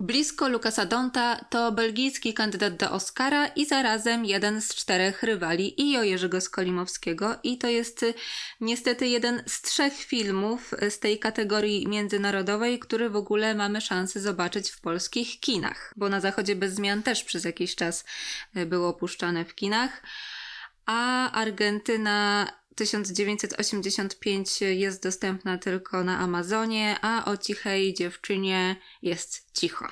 Blisko Lukasa Donta to belgijski kandydat do Oscara i zarazem jeden z czterech rywali i o Jerzego Skolimowskiego i to jest y, niestety jeden z trzech filmów z tej kategorii międzynarodowej, który w ogóle mamy szansę zobaczyć w polskich kinach, bo na Zachodzie bez zmian też przez jakiś czas y, było opuszczane w kinach, a Argentyna 1985 jest dostępna tylko na Amazonie, a o cichej dziewczynie jest cicho.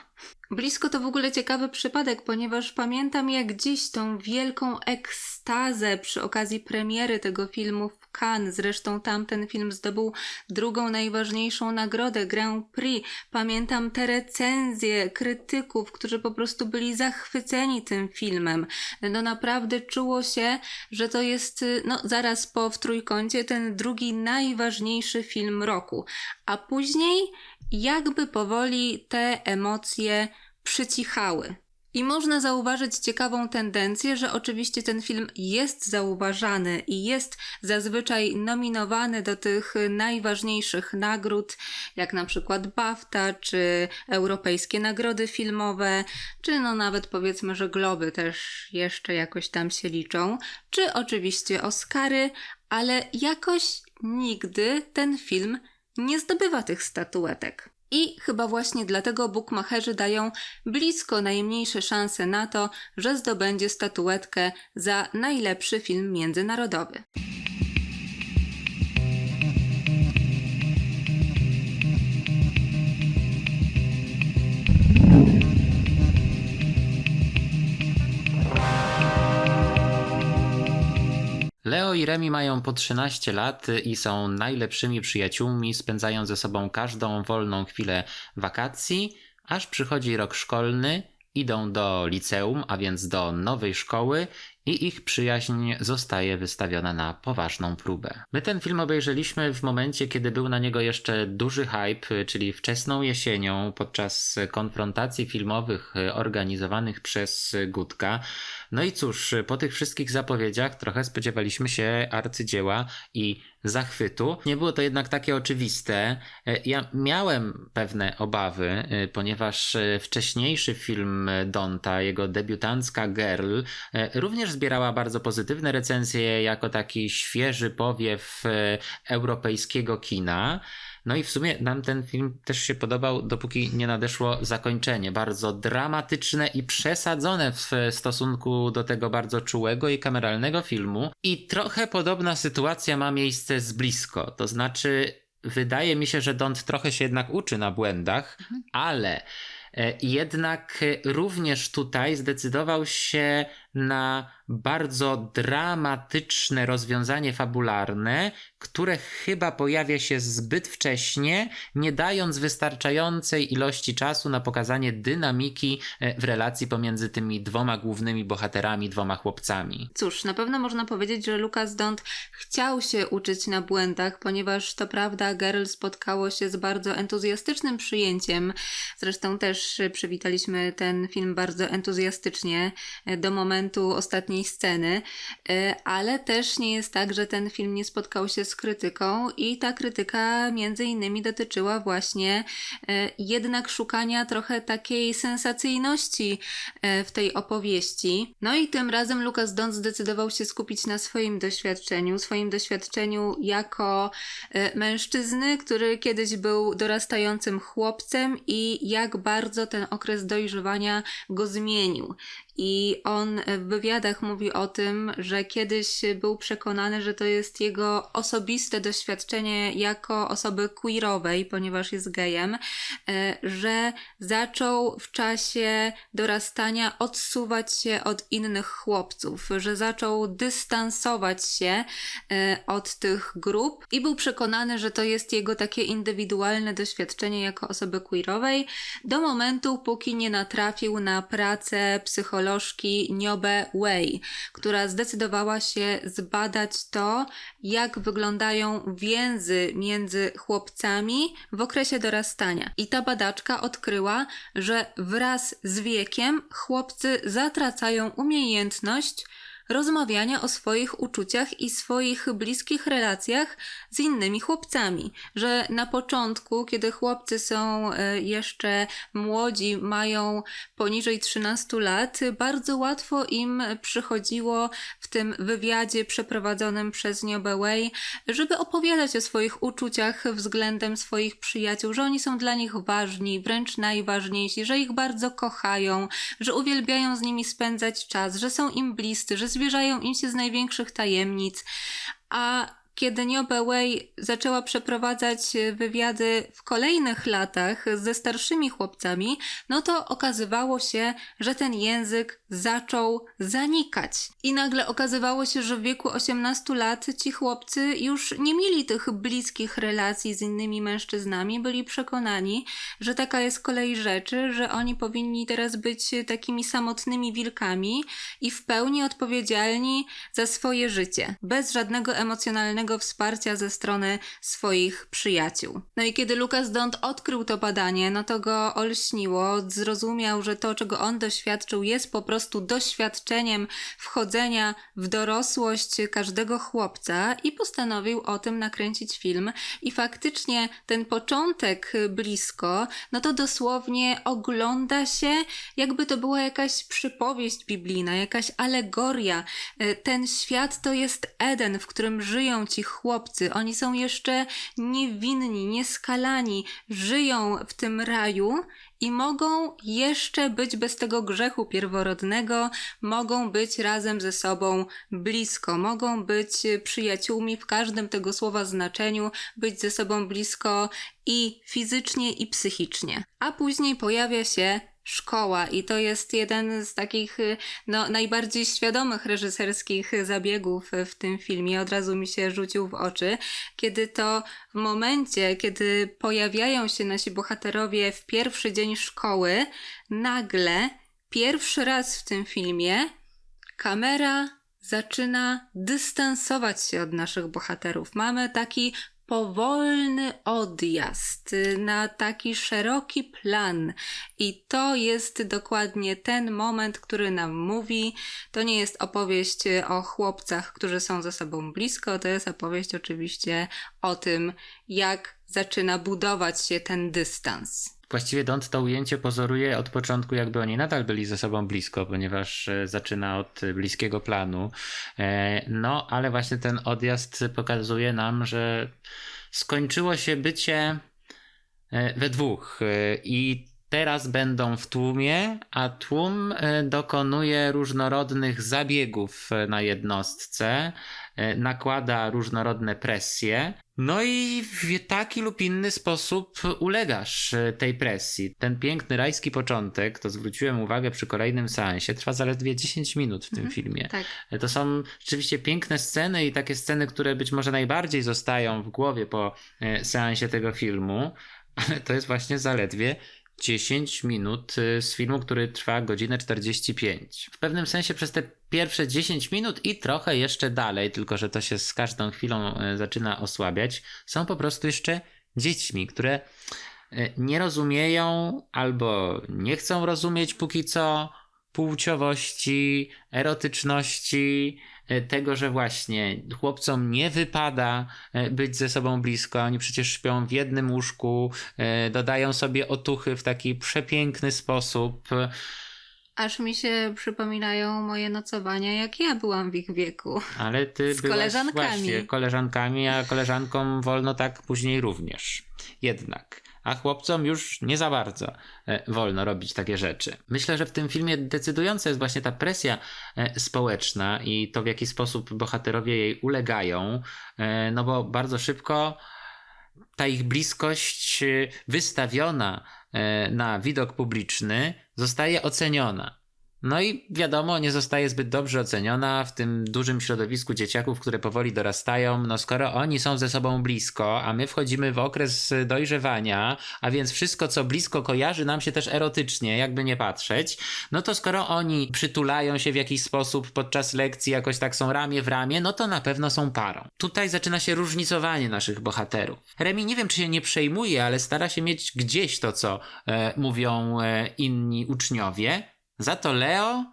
Blisko to w ogóle ciekawy przypadek, ponieważ pamiętam jak dziś tą wielką ekstazę przy okazji premiery tego filmu w Cannes. Zresztą tamten film zdobył drugą najważniejszą nagrodę Grand Prix. Pamiętam te recenzje krytyków, którzy po prostu byli zachwyceni tym filmem. No naprawdę czuło się, że to jest no zaraz po w trójkącie ten drugi najważniejszy film roku. A później jakby powoli te emocje przycichały. I można zauważyć ciekawą tendencję, że oczywiście ten film jest zauważany i jest zazwyczaj nominowany do tych najważniejszych nagród, jak na przykład BAFTA, czy europejskie nagrody filmowe, czy no nawet powiedzmy, że Globy też jeszcze jakoś tam się liczą, czy oczywiście Oscary, ale jakoś nigdy ten film nie zdobywa tych statuetek. I chyba właśnie dlatego bukmacherzy dają blisko najmniejsze szanse na to, że zdobędzie statuetkę za najlepszy film międzynarodowy. Leo i Remi mają po 13 lat i są najlepszymi przyjaciółmi, spędzają ze sobą każdą wolną chwilę wakacji, aż przychodzi rok szkolny, idą do liceum, a więc do nowej szkoły i ich przyjaźń zostaje wystawiona na poważną próbę. My ten film obejrzeliśmy w momencie, kiedy był na niego jeszcze duży hype, czyli wczesną jesienią podczas konfrontacji filmowych organizowanych przez Gutka. No i cóż, po tych wszystkich zapowiedziach trochę spodziewaliśmy się arcydzieła i zachwytu. Nie było to jednak takie oczywiste. Ja miałem pewne obawy, ponieważ wcześniejszy film Donta, jego debiutancka Girl, również zbierała bardzo pozytywne recenzje jako taki świeży powiew europejskiego kina. No i w sumie nam ten film też się podobał, dopóki nie nadeszło zakończenie. Bardzo dramatyczne i przesadzone w stosunku do tego bardzo czułego i kameralnego filmu. I trochę podobna sytuacja ma miejsce z blisko. To znaczy, wydaje mi się, że Dont trochę się jednak uczy na błędach, mhm. ale jednak również tutaj zdecydował się na bardzo dramatyczne rozwiązanie fabularne, które chyba pojawia się zbyt wcześnie, nie dając wystarczającej ilości czasu na pokazanie dynamiki e, w relacji pomiędzy tymi dwoma głównymi bohaterami, dwoma chłopcami. Cóż, na pewno można powiedzieć, że Lucas Dont chciał się uczyć na błędach, ponieważ to prawda, Girl spotkało się z bardzo entuzjastycznym przyjęciem. Zresztą też przywitaliśmy ten film bardzo entuzjastycznie e, do momentu ostatniej sceny, e, ale też nie jest tak, że ten film nie spotkał się z krytyką i ta krytyka między innymi dotyczyła właśnie e, jednak szukania trochę takiej sensacyjności e, w tej opowieści. No i tym razem Lucas Don zdecydował się skupić na swoim doświadczeniu, swoim doświadczeniu jako mężczyzny, który kiedyś był dorastającym chłopcem i jak bardzo ten okres dojrzewania go zmienił. I on w wywiadach mówi o tym, że kiedyś był przekonany, że to jest jego osobiste doświadczenie jako osoby queerowej, ponieważ jest gejem, e, że zaczął w czasie dorastania odsuwać się od innych chłopców, że zaczął dystansować się e, od tych grup i był przekonany, że to jest jego takie indywidualne doświadczenie jako osoby queerowej, do momentu, póki nie natrafił na pracę psychologiczną psycholożki Niobe Wei, która zdecydowała się zbadać to, jak wyglądają więzy między chłopcami w okresie dorastania. I ta badaczka odkryła, że wraz z wiekiem chłopcy zatracają umiejętność rozmawiania o swoich uczuciach i swoich bliskich relacjach z innymi chłopcami. Że na początku, kiedy chłopcy są e, jeszcze młodzi, mają poniżej 13 lat, bardzo łatwo im przychodziło w tym wywiadzie przeprowadzonym przez Niobę Way, żeby opowiadać o swoich uczuciach względem swoich przyjaciół, że oni są dla nich ważni, wręcz najważniejsi, że ich bardzo kochają, że uwielbiają z nimi spędzać czas, że są im bliscy, że zwierzają im się z największych tajemnic. A kiedy Niobe Way zaczęła przeprowadzać wywiady w kolejnych latach ze starszymi chłopcami, no to okazywało się, że ten język zaczął zanikać. I nagle okazywało się, że w wieku 18 lat ci chłopcy już nie mieli tych bliskich relacji z innymi mężczyznami, byli przekonani, że taka jest kolej rzeczy, że oni powinni teraz być takimi samotnymi wilkami i w pełni odpowiedzialni za swoje życie, bez żadnego emocjonalnego wsparcia ze strony swoich przyjaciół. No i kiedy Lucas Dont odkrył to badanie, no to go olśniło, zrozumiał, że to, czego on doświadczył, jest po prostu doświadczeniem wchodzenia w dorosłość każdego chłopca i postanowił o tym nakręcić film. I faktycznie ten początek blisko, no to dosłownie ogląda się, jakby to była jakaś przypowieść biblijna, jakaś alegoria. E, Ten świat to jest Eden, w którym żyją ci chłopcy. Oni są jeszcze niewinni, nieskalani, żyją w tym raju i mogą jeszcze być bez tego grzechu pierworodnego, mogą być razem ze sobą blisko, mogą być przyjaciółmi w każdym tego słowa znaczeniu, być ze sobą blisko i fizycznie, i psychicznie. A później pojawia się szkoła i to jest jeden z takich y, no, najbardziej świadomych reżyserskich zabiegów w tym filmie. Od razu mi się rzucił w oczy, kiedy to w momencie, kiedy pojawiają się nasi bohaterowie w pierwszy dzień szkoły, nagle pierwszy raz w tym filmie kamera zaczyna dystansować się od naszych bohaterów. Mamy taki powolny odjazd y, na taki szeroki plan. I to jest dokładnie ten moment, który nam mówi. To nie jest opowieść y, o chłopcach, którzy są ze sobą blisko, to jest opowieść oczywiście o tym, jak zaczyna budować się ten dystans. Właściwie Dont to ujęcie pozoruje od początku, jakby oni nadal byli ze sobą blisko, ponieważ e, zaczyna od bliskiego planu. E, No, ale właśnie ten odjazd pokazuje nam, że skończyło się bycie e, we dwóch i teraz będą w tłumie, a tłum e, dokonuje różnorodnych zabiegów e, na jednostce, e, nakłada różnorodne presje. No i w taki lub inny sposób ulegasz tej presji. Ten piękny rajski początek, to zwróciłem uwagę przy kolejnym seansie, trwa zaledwie 10 minut w tym Mhm. filmie. Tak. To są rzeczywiście piękne sceny i takie sceny, które być może najbardziej zostają w głowie po seansie tego filmu, ale to jest właśnie zaledwie 10 minut e, z filmu, który trwa godzinę 45. W pewnym sensie przez te pierwsze 10 minut i trochę jeszcze dalej, tylko że to się z każdą chwilą e, zaczyna osłabiać, są po prostu jeszcze dziećmi, które e, nie rozumieją albo nie chcą rozumieć póki co płciowości, erotyczności, tego, że właśnie chłopcom nie wypada e, być ze sobą blisko, oni przecież śpią w jednym łóżku, e, dodają sobie otuchy w taki przepiękny sposób. Aż mi się przypominają moje nocowania, jak ja byłam w ich wieku. Ale ty Z byłaś koleżankami. właśnie koleżankami, a koleżankom wolno tak później również. Jednak. A chłopcom już nie za bardzo e, wolno robić takie rzeczy. Myślę, że w tym filmie decydująca jest właśnie ta presja e, społeczna i to, w jaki sposób bohaterowie jej ulegają, e, no bo bardzo szybko ta ich bliskość wystawiona na widok publiczny zostaje oceniona. No i wiadomo, nie zostaje zbyt dobrze oceniona w tym dużym środowisku dzieciaków, które powoli dorastają. No skoro oni są ze sobą blisko, a my wchodzimy w okres dojrzewania, a więc wszystko, co blisko kojarzy nam się też erotycznie, jakby nie patrzeć, no to skoro oni przytulają się w jakiś sposób podczas lekcji, jakoś tak są ramię w ramię, no to na pewno są parą. Tutaj zaczyna się różnicowanie naszych bohaterów. Remi nie wiem, czy się nie przejmuje, ale stara się mieć gdzieś to, co e, mówią e, inni uczniowie. Za to Leo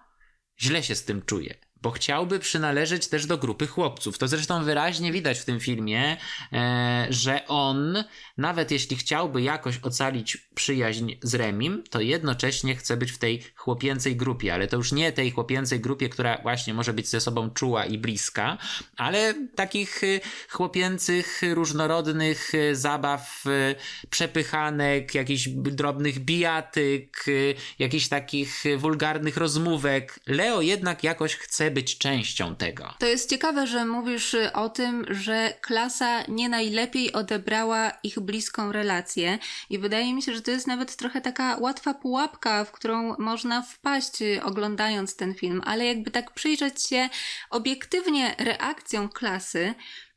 źle się z tym czuje. Bo chciałby przynależeć też do grupy chłopców. To zresztą wyraźnie widać w tym filmie, e, że on, nawet jeśli chciałby jakoś ocalić przyjaźń z Remim, to jednocześnie chce być w tej chłopięcej grupie, ale to już nie tej chłopięcej grupie, która właśnie może być ze sobą czuła i bliska, ale takich y, chłopięcych, różnorodnych y, zabaw, y, przepychanek, jakichś drobnych bijatyk, jakichś takich wulgarnych rozmówek. Leo jednak jakoś chce być częścią tego. To jest ciekawe, że mówisz o tym, że klasa nie najlepiej odebrała ich bliską relację i wydaje mi się, że to jest nawet trochę taka łatwa pułapka, w którą można wpaść oglądając ten film, ale jakby tak przyjrzeć się obiektywnie reakcją klasy,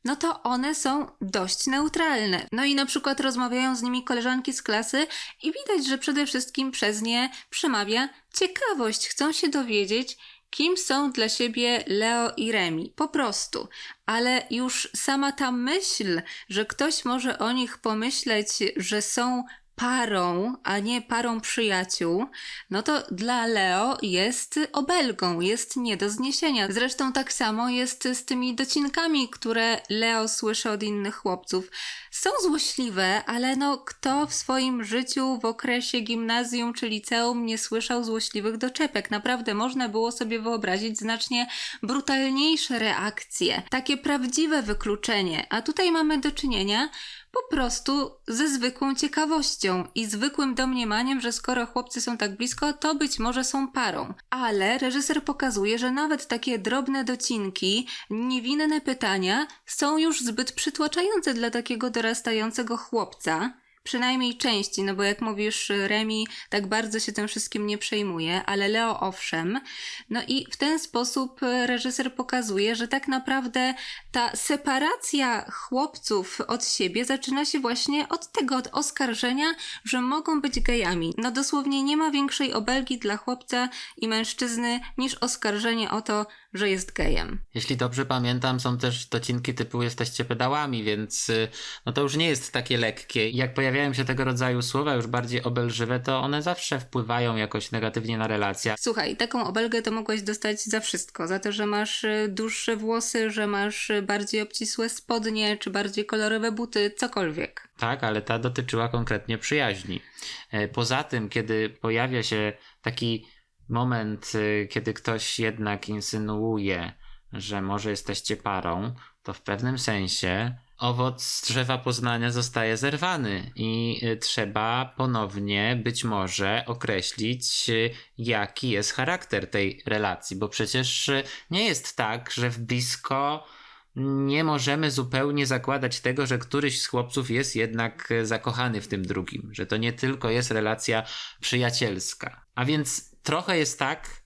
no to one są dość neutralne. No i na przykład rozmawiają z nimi koleżanki z klasy i widać, że przede wszystkim przez nie przemawia ciekawość. Chcą się dowiedzieć, kim są dla siebie Leo i Remi. Po prostu. Ale już sama ta myśl, że ktoś może o nich pomyśleć, że są parą, a nie parą przyjaciół, no to dla Leo jest obelgą, jest nie do zniesienia. Zresztą tak samo jest z tymi docinkami, które Leo słyszy od innych chłopców. Są złośliwe, ale no kto w swoim życiu w okresie gimnazjum czy liceum nie słyszał złośliwych doczepek? Naprawdę można było sobie wyobrazić znacznie brutalniejsze reakcje, takie prawdziwe wykluczenie, a tutaj mamy do czynienia po prostu ze zwykłą ciekawością i zwykłym domniemaniem, że skoro chłopcy są tak blisko, to być może są parą. Ale reżyser pokazuje, że nawet takie drobne docinki, niewinne pytania są już zbyt przytłaczające dla takiego dorastającego chłopca. Przynajmniej części, no bo jak mówisz, Remi tak bardzo się tym wszystkim nie przejmuje, ale Leo owszem. No i w ten sposób reżyser pokazuje, że tak naprawdę ta separacja chłopców od siebie zaczyna się właśnie od tego, od oskarżenia, że mogą być gejami. No dosłownie nie ma większej obelgi dla chłopca i mężczyzny niż oskarżenie o to, że jest gejem. Jeśli dobrze pamiętam, są też docinki typu jesteście pedałami, więc y, no to już nie jest takie lekkie. Jak pojawiają się tego rodzaju słowa już bardziej obelżywe, to one zawsze wpływają jakoś negatywnie na relacje. Słuchaj, taką obelgę to mogłeś dostać za wszystko. Za to, że masz y, dłuższe włosy, że masz y, bardziej obcisłe spodnie, czy bardziej kolorowe buty, cokolwiek. Tak, ale ta dotyczyła konkretnie przyjaźni. E, Poza tym, kiedy pojawia się taki moment, y, kiedy ktoś jednak insynuuje, że może jesteście parą, to w pewnym sensie owoc drzewa poznania zostaje zerwany i y, trzeba ponownie być może określić, y, jaki jest charakter tej relacji, bo przecież nie jest tak, że w blisko nie możemy zupełnie zakładać tego, że któryś z chłopców jest jednak zakochany w tym drugim, że to nie tylko jest relacja przyjacielska. A więc trochę jest tak,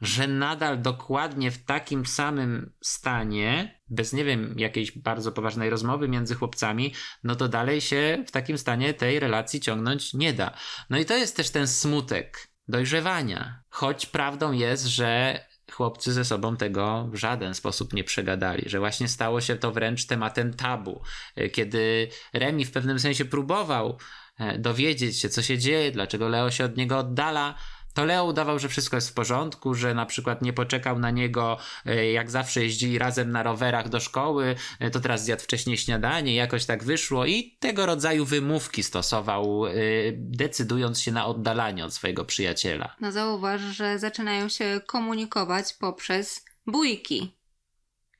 że nadal dokładnie w takim samym stanie, bez nie wiem, jakiejś bardzo poważnej rozmowy między chłopcami, no to dalej się w takim stanie tej relacji ciągnąć nie da. No i to jest też ten smutek dojrzewania. Choć prawdą jest, że chłopcy ze sobą tego w żaden sposób nie przegadali, że właśnie stało się to wręcz tematem tabu. E, Kiedy Remi w pewnym sensie próbował e, dowiedzieć się, co się dzieje, dlaczego Leo się od niego oddala, to Leo udawał, że wszystko jest w porządku, że na przykład nie poczekał na niego, e, jak zawsze jeździli razem na rowerach do szkoły, e, to teraz zjadł wcześniej śniadanie, jakoś tak wyszło i tego rodzaju wymówki stosował, e, decydując się na oddalanie od swojego przyjaciela. No zauważ, że zaczynają się komunikować poprzez bójki.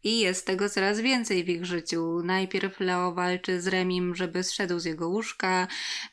I jest tego coraz więcej w ich życiu. Najpierw Leo walczy z Remim, żeby zszedł z jego łóżka,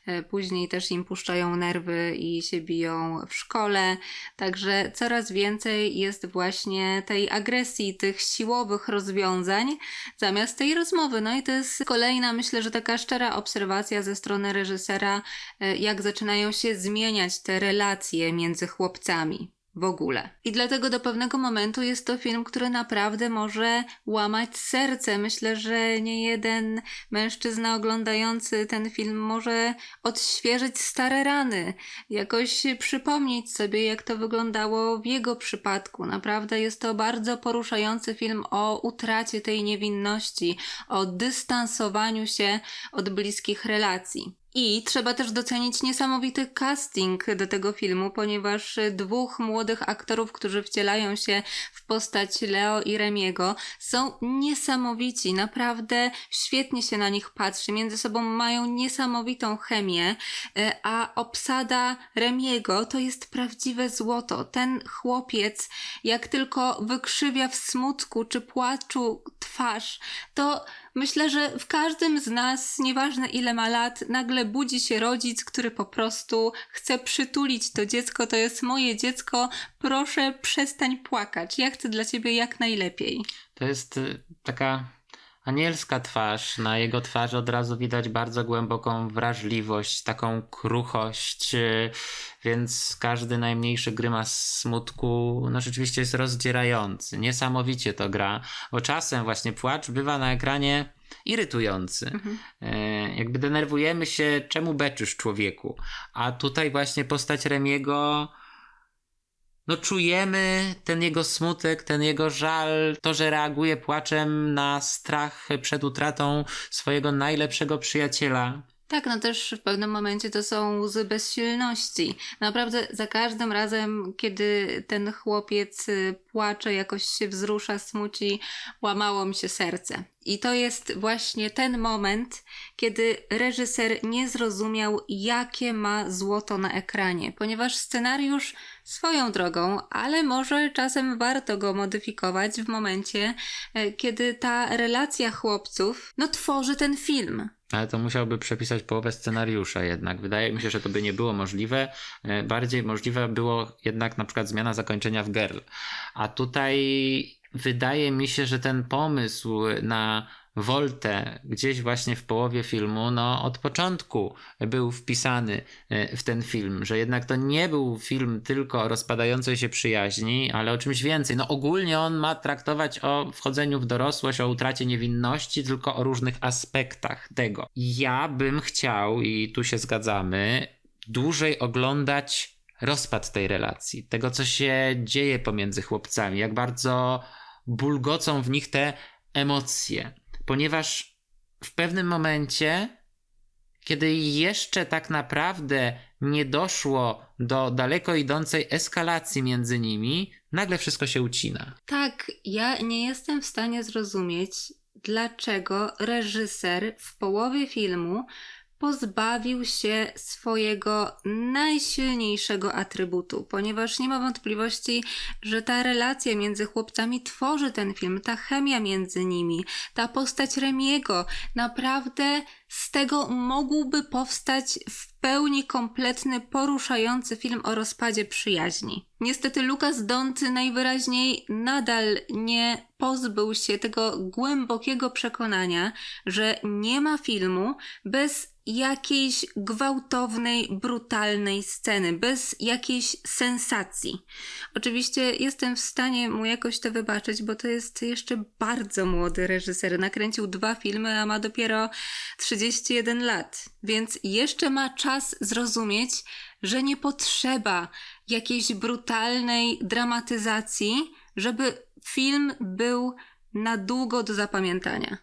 e, później też im puszczają nerwy i się biją w szkole. Także coraz więcej jest właśnie tej agresji, tych siłowych rozwiązań zamiast tej rozmowy. No i to jest kolejna, myślę, że taka szczera obserwacja ze strony reżysera, e, jak zaczynają się zmieniać te relacje między chłopcami w ogóle. I dlatego do pewnego momentu jest to film, który naprawdę może łamać serce. Myślę, że nie jeden mężczyzna oglądający ten film może odświeżyć stare rany, jakoś przypomnieć sobie, jak to wyglądało w jego przypadku. Naprawdę jest to bardzo poruszający film o utracie tej niewinności, o dystansowaniu się od bliskich relacji. I trzeba też docenić niesamowity casting do tego filmu, ponieważ dwóch młodych aktorów, którzy wcielają się w postać Leo i Remiego, są niesamowici. Naprawdę świetnie się na nich patrzy. Między sobą mają niesamowitą chemię, e, a obsada Remiego to jest prawdziwe złoto. Ten chłopiec, jak tylko wykrzywia w smutku czy płaczu twarz, to Myślę, że w każdym z nas, nieważne ile ma lat, nagle budzi się rodzic, który po prostu chce przytulić to dziecko. To jest moje dziecko, proszę przestań płakać. Ja chcę dla ciebie jak najlepiej. To jest y, taka anielska twarz. Na jego twarzy od razu widać bardzo głęboką wrażliwość, taką kruchość, y, więc każdy najmniejszy grymas smutku, no rzeczywiście jest rozdzierający. Niesamowicie to gra, bo czasem właśnie płacz bywa na ekranie irytujący. Mhm. E, jakby denerwujemy się, czemu beczysz człowieku. A tutaj właśnie postać Remiego no czujemy ten jego smutek, ten jego żal, to, że reaguje płaczem na strach przed utratą swojego najlepszego przyjaciela. Tak, no też w pewnym momencie to są łzy bezsilności. Naprawdę za każdym razem, kiedy ten chłopiec y, płacze, jakoś się wzrusza, smuci, łamało mi się serce. I to jest właśnie ten moment, kiedy reżyser nie zrozumiał, jakie ma złoto na ekranie, ponieważ scenariusz swoją drogą, ale może czasem warto go modyfikować w momencie, e, kiedy ta relacja chłopców, no tworzy ten film. Ale to musiałby przepisać połowę scenariusza jednak. Wydaje mi się, że to by nie było możliwe. E, Bardziej możliwe było jednak na przykład zmiana zakończenia w Girl. A tutaj wydaje mi się, że ten pomysł na Voltę gdzieś właśnie w połowie filmu, no od początku był wpisany e, w ten film, że jednak to nie był film tylko o rozpadającej się przyjaźni, ale o czymś więcej. No ogólnie on ma traktować o wchodzeniu w dorosłość, o utracie niewinności, tylko o różnych aspektach tego. Ja bym chciał, i tu się zgadzamy, dłużej oglądać rozpad tej relacji, tego co się dzieje pomiędzy chłopcami, jak bardzo bulgocą w nich te emocje, ponieważ w pewnym momencie, kiedy jeszcze tak naprawdę nie doszło do daleko idącej eskalacji między nimi, nagle wszystko się ucina. Tak, ja nie jestem w stanie zrozumieć, dlaczego reżyser w połowie filmu pozbawił się swojego najsilniejszego atrybutu, ponieważ nie ma wątpliwości, że ta relacja między chłopcami tworzy ten film, ta chemia między nimi, ta postać Remiego, naprawdę z tego mógłby powstać w pełni kompletny, poruszający film o rozpadzie przyjaźni. Niestety Lukas Donty najwyraźniej nadal nie pozbył się tego głębokiego przekonania, że nie ma filmu bez jakiejś gwałtownej, brutalnej sceny, bez jakiejś sensacji. Oczywiście jestem w stanie mu jakoś to wybaczyć, bo to jest jeszcze bardzo młody reżyser. Nakręcił dwa filmy, a ma dopiero 31 lat, więc jeszcze ma czas zrozumieć, że nie potrzeba jakiejś brutalnej dramatyzacji, żeby film był na długo do zapamiętania.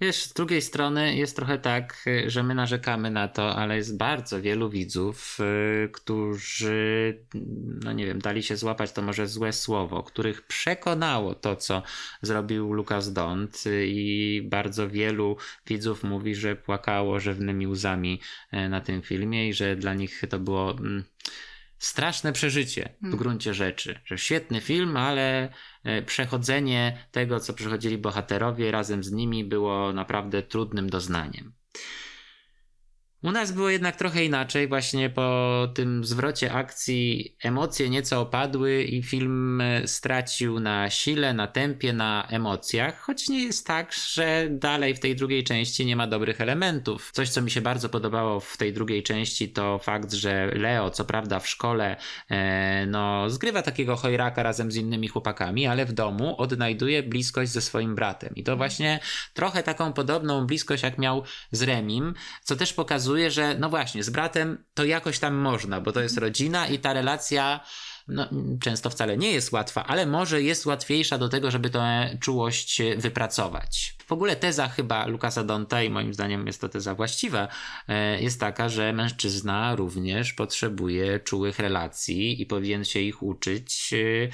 Wiesz, z drugiej strony jest trochę tak, że my narzekamy na to, ale jest bardzo wielu widzów, y, którzy, no nie wiem, dali się złapać to może złe słowo, których przekonało to, co zrobił Lukas Dont y, i bardzo wielu widzów mówi, że płakało rzewnymi łzami y, na tym filmie i że dla nich to było mm, straszne przeżycie w Mm. gruncie rzeczy, że świetny film, ale e, przechodzenie tego, co przechodzili bohaterowie razem z nimi było naprawdę trudnym doznaniem. U nas było jednak trochę inaczej, właśnie po tym zwrocie akcji emocje nieco opadły i film e, stracił na sile, na tempie, na emocjach, choć nie jest tak, że dalej w tej drugiej części nie ma dobrych elementów. Coś, co mi się bardzo podobało w tej drugiej części, to fakt, że Leo, co prawda w szkole, e, no, zgrywa takiego chojraka razem z innymi chłopakami, ale w domu odnajduje bliskość ze swoim bratem. I to właśnie trochę taką podobną bliskość, jak miał z Remim, co też pokazuje, że no właśnie, z bratem to jakoś tam można, bo to jest rodzina i ta relacja no, często wcale nie jest łatwa, ale może jest łatwiejsza do tego, żeby tę czułość wypracować. W ogóle teza chyba Lukasa Donta, i moim zdaniem jest to teza właściwa, e, jest taka, że mężczyzna również potrzebuje czułych relacji i powinien się ich uczyć e,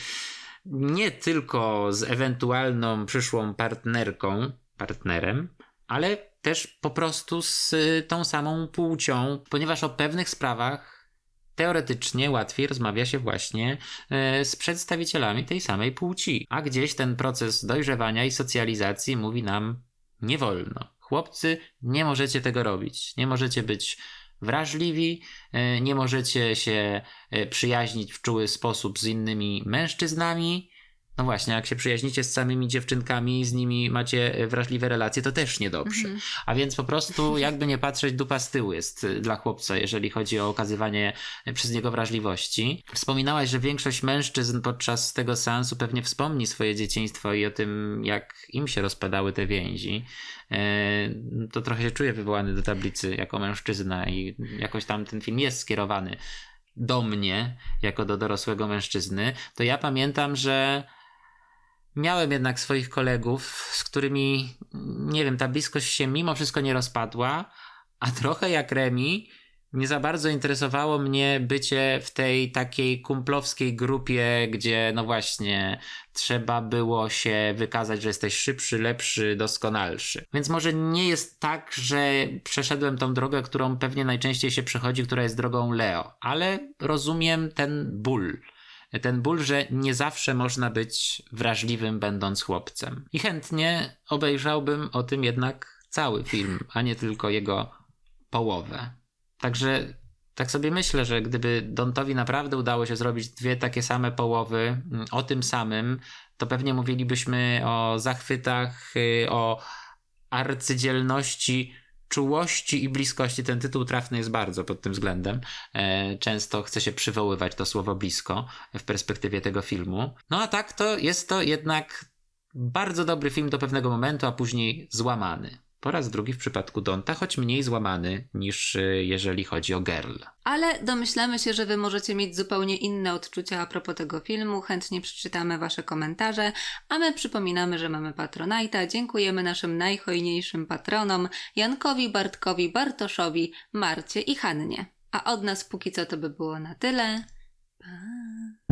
nie tylko z ewentualną przyszłą partnerką, partnerem, ale też po prostu z y, tą samą płcią, ponieważ o pewnych sprawach teoretycznie łatwiej rozmawia się właśnie e, z przedstawicielami tej samej płci. A gdzieś ten proces dojrzewania i socjalizacji mówi nam nie wolno. Chłopcy, nie możecie tego robić. Nie możecie być wrażliwi, e, nie możecie się e, przyjaźnić w czuły sposób z innymi mężczyznami. No właśnie, jak się przyjaźnicie z samymi dziewczynkami, z nimi macie e, wrażliwe relacje, to też niedobrze. Mhm. A więc po prostu, jakby nie patrzeć, dupa z tyłu jest y, dla chłopca, jeżeli chodzi o okazywanie y, przez niego wrażliwości. Wspominałaś, że większość mężczyzn podczas tego seansu pewnie wspomni swoje dzieciństwo i o tym, jak im się rozpadały te więzi. E, To trochę się czuję wywołany do tablicy jako mężczyzna i jakoś tam ten film jest skierowany do mnie, jako do dorosłego mężczyzny. To ja pamiętam, że Miałem jednak swoich kolegów, z którymi, nie wiem, ta bliskość się mimo wszystko nie rozpadła, a trochę jak Remi, nie za bardzo interesowało mnie bycie w tej takiej kumplowskiej grupie, gdzie no właśnie trzeba było się wykazać, że jesteś szybszy, lepszy, doskonalszy. Więc może nie jest tak, że przeszedłem tą drogę, którą pewnie najczęściej się przechodzi, która jest drogą Leo, ale rozumiem ten ból ten ból, że nie zawsze można być wrażliwym, będąc chłopcem. I chętnie obejrzałbym o tym jednak cały film, a nie tylko jego połowę. Także tak sobie myślę, że gdyby Dontowi naprawdę udało się zrobić dwie takie same połowy mm, o tym samym, to pewnie mówilibyśmy o zachwytach, y, o arcydzielności czułości i bliskości. Ten tytuł trafny jest bardzo pod tym względem. E, Często chce się przywoływać to słowo blisko w perspektywie tego filmu. No a tak to jest to jednak bardzo dobry film do pewnego momentu, a później złamany. Po raz drugi w przypadku Donta, choć mniej złamany niż e, jeżeli chodzi o Girl. Ale domyślamy się, że Wy możecie mieć zupełnie inne odczucia a propos tego filmu. Chętnie przeczytamy Wasze komentarze, a my przypominamy, że mamy Patronite'a. Dziękujemy naszym najhojniejszym patronom Jankowi, Bartkowi, Bartoszowi, Marcie i Hannie. A od nas póki co to by było na tyle. Pa!